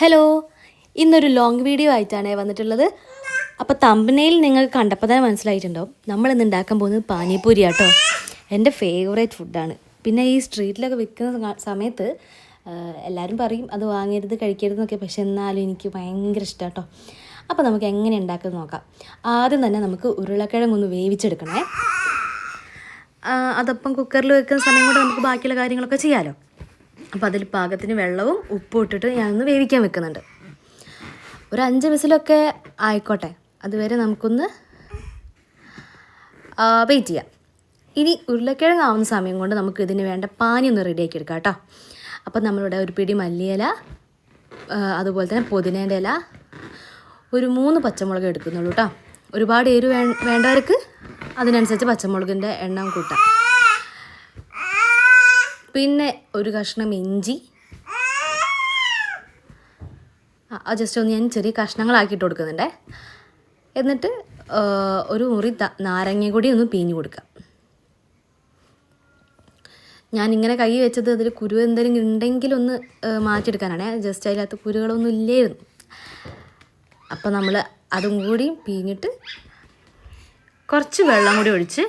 Hello ഇന്നൊരു long video ആയിട്ടാണ് വന്നിട്ടുള്ളത്. അപ്പോൾ തമ്പനയിൽ നിങ്ങൾ കണ്ടപ്പോൾ തന്നെ മനസ്സിലായിട്ടുണ്ടാവും നമ്മൾ ഇന്ന് ഉണ്ടാക്കാൻ പോകുന്നത് പാനിപൂരി ആട്ടോ എന്റെ ഫേവറേറ്റ് ഫുഡാണ് പിന്നെ ഈ സ്ട്രീറ്റിലൊക്കെ വിൽക്കുന്ന സമയത്ത് എല്ലാവരും പറയും അത് വാങ്ങരുത് കഴിക്കരുത് എന്നൊക്കെ പക്ഷെ എന്നാലും എനിക്ക് ഭയങ്കര ഇഷ്ടമാണ് കേട്ടോ അപ്പോൾ നമുക്ക് എങ്ങനെ ഉണ്ടാക്കുന്നത് നോക്കാം. ആദ്യം തന്നെ നമുക്ക് ഉരുളക്കിഴങ്ങ് ഒന്ന് വേവിച്ചെടുക്കണേ. അതപ്പം കുക്കറിൽ വെക്കുന്ന സമയം കൊണ്ട് നമുക്ക് ബാക്കിയുള്ള കാര്യങ്ങളൊക്കെ ചെയ്യാമല്ലോ അപ്പോൾ അതിൽ പാകത്തിന് വെള്ളവും ഉപ്പും ഇട്ടിട്ട് ഞാനൊന്ന് വേവിക്കാൻ വെക്കുന്നുണ്ട്. ഒരു അഞ്ച് വിസിലൊക്കെ ആയിക്കോട്ടെ. അതുവരെ നമുക്കൊന്ന് വെയിറ്റ് ചെയ്യാം. ഇനി ഉരുളക്കിഴങ്ങ് ആവുന്ന സമയം കൊണ്ട് നമുക്ക് ഇതിന് വേണ്ട പാനി ഒന്ന് റെഡിയാക്കി എടുക്കാം കേട്ടോ. അപ്പോൾ നമ്മളിവിടെ ഒരു പിടി മല്ലിയില അതുപോലെ തന്നെ പുതിനേന്റെ ഇല ഒരു മൂന്ന് പച്ചമുളക് എടുക്കുന്നുള്ളൂ കേട്ടോ. ഒരുപാട് എരിവ് വേണ്ടവർക്ക് അതിനനുസരിച്ച് പച്ചമുളകിന്റെ എണ്ണം കൂട്ടാം. പിന്നെ ഒരു കഷ്ണം ഇഞ്ചി. ആ ജസ്റ്റ് ഒന്ന് ഞാൻ ചെറിയ കഷ്ണങ്ങളാക്കിയിട്ട് കൊടുക്കുന്നുണ്ടേ. എന്നിട്ട് ഒരു മുറി നാരങ്ങ കൂടി ഒന്ന് പിഞ്ഞു കൊടുക്കാം ഞാൻ ഇങ്ങനെ കൈ വെച്ചത് അതിൽ കുരു എന്തെങ്കിലും ഉണ്ടെങ്കിൽ ഒന്ന് മാറ്റിയെടുക്കാനാണ്. ജസ്റ്റ് അതിനകത്ത് കുരുകളൊന്നും ഇല്ലായിരുന്നു. അപ്പോൾ നമ്മൾ അതും കൂടി പിഴിഞ്ഞിട്ട് കുറച്ച് വെള്ളം കൂടി ഒഴിച്ച്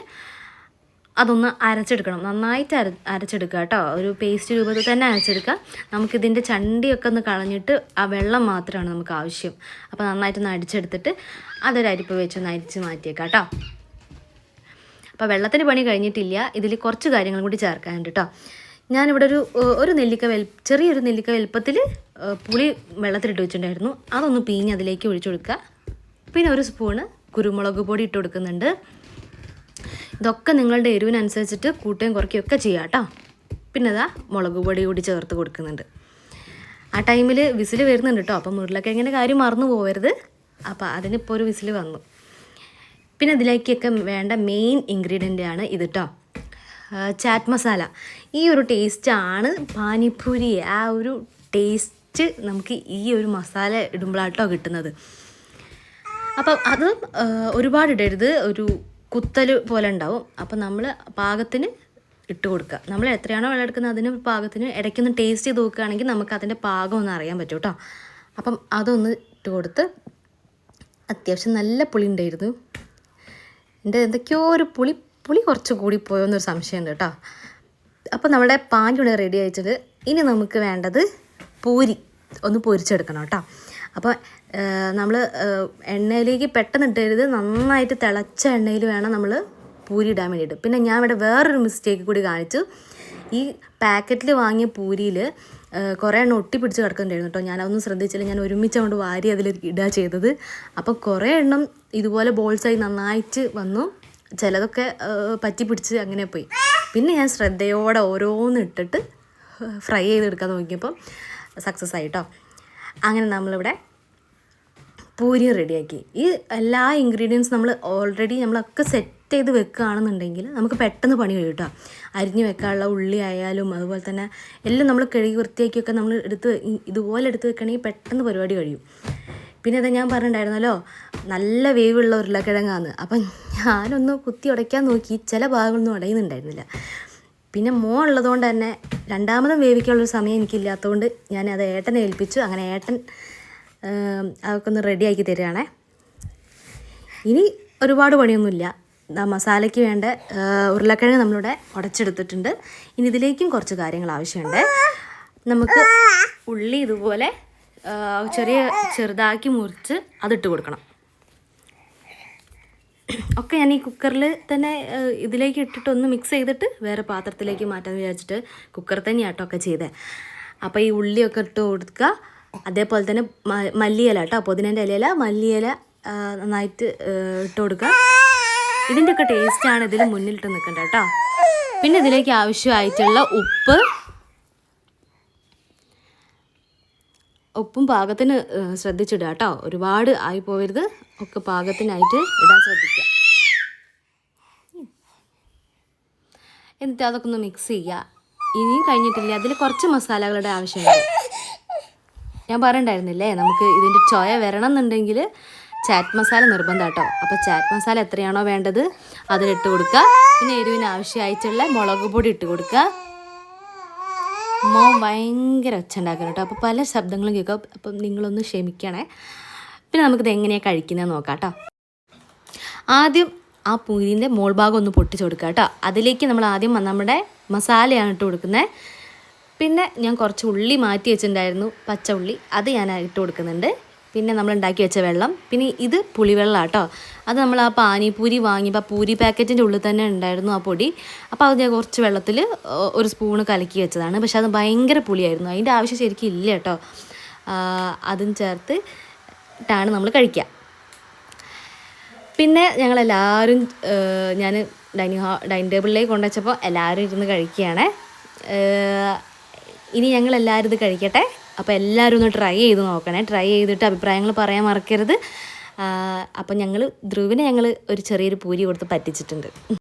അതൊന്ന് അരച്ചെടുക്കണം. നന്നായിട്ട് അര അരച്ചെടുക്കുക കേട്ടോ. ഒരു പേസ്റ്റ് രൂപത്തിൽ തന്നെ അരച്ചെടുക്കുക. നമുക്കിതിന്റെ ചണ്ടിയൊക്കെ ഒന്ന് കളഞ്ഞിട്ട് ആ വെള്ളം മാത്രമാണ് നമുക്ക് ആവശ്യം. അപ്പോൾ നന്നായിട്ടൊന്ന് അടിച്ചെടുത്തിട്ട് അതൊരു അരിപ്പ് വെച്ചൊന്ന് അരിച്ച് മാറ്റിയേക്കാം കേട്ടോ. അപ്പോൾ വെള്ളത്തിന്റെ പണി കഴിഞ്ഞിട്ടില്ല. ഇതിൽ കുറച്ച് കാര്യങ്ങളും കൂടി ചേർക്കാനുണ്ട് കേട്ടോ. ഞാനിവിടെ ഒരു ഒരു നെല്ലിക്ക വെൽ ചെറിയൊരു നെല്ലിക്ക വലുപ്പത്തിൽ പുളി വെള്ളത്തിലിട്ട് വെച്ചിട്ടുണ്ടായിരുന്നു. അതൊന്ന് പീഞ്ഞ് അതിലേക്ക് ഒഴിച്ചു കൊടുക്കുക. പിന്നെ ഒരു സ്പൂണ് കുരുമുളക് പൊടി ഇട്ട് കൊടുക്കുന്നുണ്ട്. ഇതൊക്കെ നിങ്ങളുടെ എരിവിനനുസരിച്ചിട്ട് കൂട്ടുകയും കുറയ്ക്കുകയും ഒക്കെ ചെയ്യാം കേട്ടോ. പിന്നെ അതാ മുളക് പൊടി കൂടി ചേർത്ത് കൊടുക്കുന്നുണ്ട്. ആ ടൈമിൽ വിസിൽ വരുന്നുണ്ട് കേട്ടോ. അപ്പം ഉരുളക്കിഴങ്ങിന്റെ കാര്യം മറന്നു പോകരുത് അപ്പോൾ അതിനിപ്പോൾ ഒരു വിസിൽ വന്നു. പിന്നെ ഇതിലേക്കൊക്കെ വേണ്ട മെയിൻ ഇൻഗ്രീഡിയന്റ് ആണ് ഇത് കേട്ടോ. ചാറ്റ് മസാല ഈ ഒരു ടേസ്റ്റാണ് പാനിപ്പൂരി. ആ ഒരു ടേസ്റ്റ് നമുക്ക് ഈ ഒരു മസാല ഇടുമ്പോഴാട്ടോ കിട്ടുന്നത്. അപ്പം അത് ഒരുപാട് ഇടരുത്. ഒരു കുത്തൽ പോലെ ഉണ്ടാവും. അപ്പം നമ്മൾ പാകത്തിന് ഇട്ട് കൊടുക്കുക. നമ്മൾ എത്രയാണോ വെള്ളം എടുക്കുന്നത് അതിന് പാകത്തിന് ഇടയ്ക്കൊന്ന് ടേസ്റ്റ് ചെയ്ത് നോക്കുകയാണെങ്കിൽ നമുക്ക് അതിന്റെ പാകം ഒന്ന് അറിയാൻ പറ്റും കേട്ടോ അപ്പം അതൊന്ന് ഇട്ട് കൊടുത്ത് അത്യാവശ്യം നല്ല പുളി ഉണ്ടായിരുന്നു. എന്റെ എന്തൊക്കെയോ ഒരു പുളി പുളി കുറച്ച് കൂടി പോയോന്നൊരു സംശയമുണ്ട് കേട്ടോ അപ്പോൾ നമ്മുടെ പാൻ ഇവിടെ റെഡി ആയിട്ടുണ്ട്. ഇനി നമുക്ക് വേണ്ടത് പൂരി ഒന്ന് പൊരിച്ചെടുക്കണം കേട്ടോ അപ്പോൾ നമ്മൾ എണ്ണയിലേക്ക് പെട്ടെന്ന് ഇട്ടരുത് നന്നായിട്ട് തിളച്ച എണ്ണയിൽ വേണം നമ്മൾ പൂരി ഇടാൻ വേണ്ടിയിട്ട്. പിന്നെ ഞാൻ ഇവിടെ വേറൊരു മിസ്റ്റേക്ക് കൂടി കാണിച്ചു. ഈ പാക്കറ്റിൽ വാങ്ങിയ പൂരിയിൽ കുറേ എണ്ണം ഒട്ടിപ്പിടിച്ച് കിടക്കുന്നുണ്ടായിരുന്നു കേട്ടോ. ഞാനതൊന്നും ശ്രദ്ധിച്ചില്ല. ഞാൻ ഒരുമിച്ച് കൊണ്ട് വാരി അതിൽ ഇടുക ചെയ്തത്. അപ്പോൾ കുറേ എണ്ണം ഇതുപോലെ ബോൾസായി നന്നായിട്ട് വന്നു. ചിലതൊക്കെ പറ്റി പിടിച്ച് അങ്ങനെ പോയി. പിന്നെ ഞാൻ ശ്രദ്ധയോടെ ഓരോന്ന് ഇട്ടിട്ട് ഫ്രൈ ചെയ്തെടുക്കാൻ നോക്കിയപ്പം സക്സസ് ആയിട്ടോ അങ്ങനെ നമ്മളിവിടെ പൂരി റെഡിയാക്കി. ഈ എല്ലാ ഇൻഗ്രീഡിയൻസ് നമ്മൾ ഓൾറെഡി നമ്മളൊക്കെ സെറ്റ് ചെയ്ത് വെക്കുകയാണെന്നുണ്ടെങ്കിൽ നമുക്ക് പെട്ടെന്ന് പണി കഴിയും കേട്ടോ അരിഞ്ഞ് വെക്കാനുള്ള ഉള്ളി ആയാലും അതുപോലെ തന്നെ എല്ലാം നമ്മൾ കഴുകി വൃത്തിയാക്കിയൊക്കെ നമ്മൾ എടുത്ത് ഇതുപോലെ എടുത്ത് വെക്കണമെങ്കിൽ പെട്ടെന്ന് പരിപാടി കഴിയും. പിന്നെ അത് ഞാൻ പറഞ്ഞിട്ടുണ്ടായിരുന്നല്ലോ നല്ല വേവുള്ള ഉരുളക്കിഴങ്ങാന്ന്. അപ്പം ഞാനൊന്ന് കുത്തി ഉടയ്ക്കാൻ നോക്കി ചില ഭാഗങ്ങളൊന്നും ഉടയുന്നുണ്ടായിരുന്നില്ല. പിന്നെ മോ ഉള്ളതുകൊണ്ട് തന്നെ രണ്ടാമതും വേവിക്കാനുള്ളൊരു സമയം എനിക്കില്ലാത്തതുകൊണ്ട് ഞാൻ അത് ഏട്ടനെ ഏൽപ്പിച്ചു. അങ്ങനെ ഏട്ടൻ അതൊക്കെ ഒന്ന് റെഡിയാക്കി തരികയാണേ. ഇനി ഒരുപാട് പണിയൊന്നുമില്ല. മസാലയ്ക്ക് വേണ്ട ഉരുളക്കിഴങ്ങ് നമ്മളിവിടെ ഉടച്ചെടുത്തിട്ടുണ്ട്. ഇനി ഇതിലേക്കും കുറച്ച് കാര്യങ്ങൾ ആവശ്യമുണ്ട്. നമുക്ക് ഉള്ളി ഇതുപോലെ ചെറിയ ചെറുതാക്കി മുറിച്ച് അതിട്ട് കൊടുക്കണം. ഒക്കെ ഞാൻ ഈ കുക്കറിൽ തന്നെ ഇതിലേക്ക് ഇട്ടിട്ട് ഒന്ന് മിക്സ് ചെയ്തിട്ട് വേറെ പാത്രത്തിലേക്ക് മാറ്റാമെന്ന് വിചാരിച്ചിട്ട് കുക്കർ തന്നെയാട്ടോ ഒക്കെ ചെയ്തത് അപ്പോൾ ഈ ഉള്ളിയൊക്കെ ഇട്ട് കൊടുക്കുക. അതേപോലെ തന്നെ മല്ലിയില കേട്ടോ പുതിനേന്റെ ഇലയില മല്ലിയില നന്നായിട്ട് ഇട്ട് കൊടുക്കുക. ഇതിന്റെ ഒക്കെ ടേസ്റ്റാണ് ഇതിൽ മുന്നിലിട്ട് നിൽക്കേണ്ടത് കേട്ടോ. പിന്നെ ഇതിലേക്ക് ആവശ്യമായിട്ടുള്ള ഉപ്പ്. ഉപ്പും പാകത്തിന് ശ്രദ്ധിച്ചിടുക കേട്ടോ. ഒരുപാട് ആയി പോകരുത് ഒക്കെ പാകത്തിനായിട്ട് ഇടാൻ ശ്രദ്ധിക്കുക. എന്നിട്ട് അതൊക്കെ ഒന്ന് മിക്സ് ചെയ്യുക. ഇനിയും കഴിഞ്ഞിട്ടില്ല. അതിൽ കുറച്ച് മസാലകളുടെ ആവശ്യമുണ്ട്. ഞാൻ പറയണ്ടായിരുന്നില്ലേ? നമുക്ക് ഇതിന്റെ ചൊയ വരണം എന്നുണ്ടെങ്കിൽ ചാറ്റ് മസാല നിർബന്ധം കേട്ടോ അപ്പോൾ ചാറ്റ് മസാല എത്രയാണോ വേണ്ടത് അതിലിട്ട് കൊടുക്കുക. പിന്നെ എരിവിന് ആവശ്യമായിട്ടുള്ള മുളക് പൊടി ഇട്ട് കൊടുക്കുക. മോൻ ഭയങ്കര ഒച്ച ഉണ്ടാക്കണം കേട്ടോ. അപ്പോൾ പല ശബ്ദങ്ങളും കേൾക്കാം. അപ്പം നിങ്ങളൊന്ന് ക്ഷമിക്കണേ. പിന്നെ നമുക്കിത് എങ്ങനെയാണ് കഴിക്കുന്നത് നോക്കാം കേട്ടോ. ആദ്യം ആ പൂരിന്റെ മോൾ ഭാഗം ഒന്ന് പൊട്ടിച്ചു കൊടുക്കുക കേട്ടോ. അതിലേക്ക് നമ്മൾ ആദ്യം നമ്മുടെ മസാലയാണ് ഇട്ട് കൊടുക്കുന്നത്. പിന്നെ ഞാൻ കുറച്ച് ഉള്ളി മാറ്റി വെച്ചിട്ടുണ്ടായിരുന്നു പച്ച ഉള്ളി. അത് ഞാൻ ഇട്ട് കൊടുക്കുന്നുണ്ട്. പിന്നെ നമ്മൾ ഉണ്ടാക്കി വെച്ച വെള്ളം. പിന്നെ ഇത് പുളിവെള്ളം കേട്ടോ അത് നമ്മൾ ആ പാനിപൂരി വാങ്ങിയപ്പോൾ പൂരി പാക്കറ്റിന്റെ ഉള്ളിൽ തന്നെ ഉണ്ടായിരുന്നു ആ പൊടി. അപ്പോൾ അത് ഞാൻ കുറച്ച് വെള്ളത്തിൽ ഒരു സ്പൂണ് കലക്കി വെച്ചതാണ്. പക്ഷെ അത് ഭയങ്കര പുളിയായിരുന്നു. അതിന്റെ ആവശ്യം ശരിക്കും ഇല്ല കേട്ടോ. അതും ചേർത്ത് ഇട്ടാണ് നമ്മൾ കഴിക്കുക പിന്നെ ഞങ്ങളെല്ലാവരും ഞാൻ ഡൈനിങ് ഹാ ഡൈനിങ് ടേബിളിലേക്ക് കൊണ്ടുവച്ചപ്പോൾ എല്ലാവരും ഇരുന്ന് കഴിക്കുകയാണ്. ഇനി ഞങ്ങൾ എല്ലാവരും ഇത് കഴിക്കട്ടെ. അപ്പോൾ എല്ലാവരും ഒന്ന് ട്രൈ ചെയ്ത് നോക്കണേ. ട്രൈ ചെയ്തിട്ട് അഭിപ്രായങ്ങൾ പറയാൻ മറക്കരുത്. അപ്പം ഞങ്ങൾ ധ്രുവിനെ ഞങ്ങൾ ഒരു ചെറിയൊരു പൂരി കൊടുത്ത് പറ്റിച്ചിട്ടുണ്ട്.